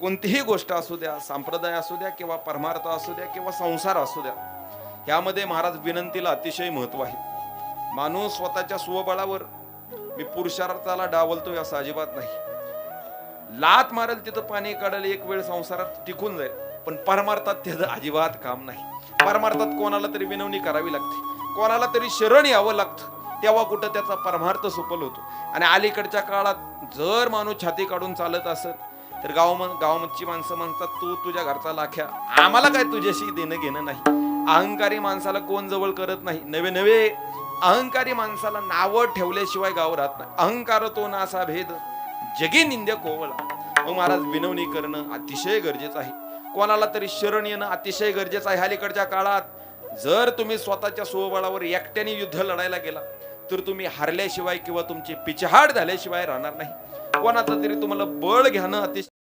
कोणतीही गोष्ट असू द्या संप्रदाय असू द्या किंवा परमार्थ असू द्या किंवा संसार असू द्या ह्यामध्ये महाराज विनंतीला अतिशय महत्त्व आहे. माणूस स्वतःच्या स्वबळावर मी पुरुषार्थाला डावलतोय असं अजिबात नाही. लात मारेल तिथं पाणी काढायला एक वेळ संसारात टिकून जाईल पण परमार्थात त्याचं अजिबात काम नाही. परमार्थात कोणाला तरी विनवणी करावी लागते. कोणाला तरी शरण यावं लागतं. तेव्हा कुठं त्याचा परमार्थ सुफल होतो. आणि अलीकडच्या काळात जर माणूस छाती काढून चालत असत तर गाव गावाची माणसं म्हणतात तू तुझ्या घरचा लाख्या. आम्हाला काय तुझ्याशी देणं घेणं नाही. अहंकारी माणसाला कोण जवळ करत नाही. नवे नवे अहंकारी माणसाला नावं ठेवल्याशिवाय गाव राहत नाही. अहंकार तो नासा भेद. जगे निंद्य कोवळा. मग महाराज विनवणी करणं अतिशय गरजेचं आहे. कोणाला तरी शरण येणं अतिशय गरजेचं आहे. अलीकडच्या काळात जर तुम्ही स्वतःच्या स्वबळावर एकट्याने युद्ध लढायला गेला तर तुम्ही हारल्याशिवाय किंवा तुमची पिछाड झाल्याशिवाय राहणार नाही. कोणाचं तरी तुम्हाला बळ घ्यानं अतिशय